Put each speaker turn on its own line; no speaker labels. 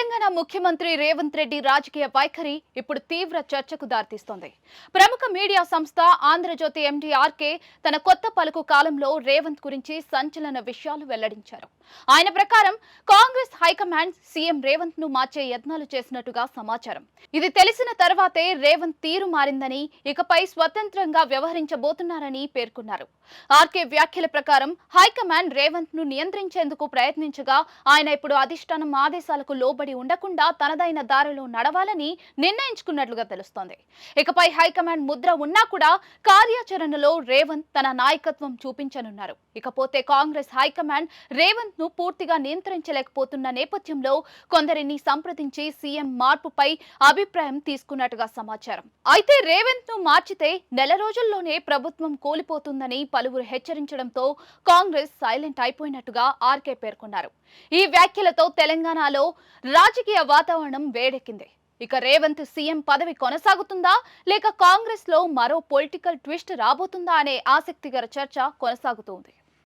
తెలంగాణ ముఖ్యమంత్రి రేవంత్ రెడ్డి రాజకీయ వైఖరి ఇప్పుడు తీవ్ర చర్చకు దారితీస్తోంది. ప్రముఖ మీడియా సంస్థ ఆంధ్రజ్యోతి ఎండీ ఆర్కే తన కొత్త పలుకు కాలంలో రేవంత్ గురించి సంచలన విషయాలు వెల్లడించారు. ఆయన ప్రకారం కాంగ్రెస్ హైకమాండ్ సీఎం రేవంత్ను మార్చే యత్నాలు చేసినట్టుగా సమాచారం. ఇది తెలిసిన తర్వాతే రేవంత్ తీరు మారిందని ఇకపై స్వతంత్రంగా వ్యవహరించబోతున్నారని పేర్కొన్నారు. ఆర్కే వ్యాఖ్యల ప్రకారం హైకమాండ్ రేవంత్ను నియంత్రించేందుకు ప్రయత్నించగా ఆయన ఇప్పుడు అధిష్టానం ఆదేశాలకు లోబడి ఉండకుండా తనదైన దారిలో నడవాలని నిర్ణయించుకున్నట్లుగా తెలుస్తోంది. ఇకపై హైకమాండ్ ముద్ర ఉన్నా కూడా కార్యాచరణలో రేవంత్ తన నాయకత్వం చూపించనున్నారు. ఇకపోతే కాంగ్రెస్ హైకమాండ్ రేవంత్ను పూర్తిగా నియంత్రించలేకపోతున్న నేపథ్యంలో కొందరిని సంప్రదించి సీఎం మార్పుపై అభిప్రాయం తీసుకున్నట్టుగా సమాచారం. అయితే రేవంత్ను మార్చితే నెల రోజుల్లోనే ప్రభుత్వం కూలిపోతుందని పలువురు హెచ్చరించడంతో కాంగ్రెస్ సైలెంట్ అయిపోయినట్టుగా ఆర్కే పేర్కొన్నారు. ఈ వ్యాఖ్యలతో తెలంగాణలో రాజకీయ వాతావరణం వేడెక్కింది. ఇక రేవంత్ సీఎం పదవి కొనసాగుతుందా? లేక కాంగ్రెస్లో మరో పొలిటికల్ ట్విస్ట్ రాబోతుందా అనే ఆసక్తికర చర్చ కొనసాగుతోంది.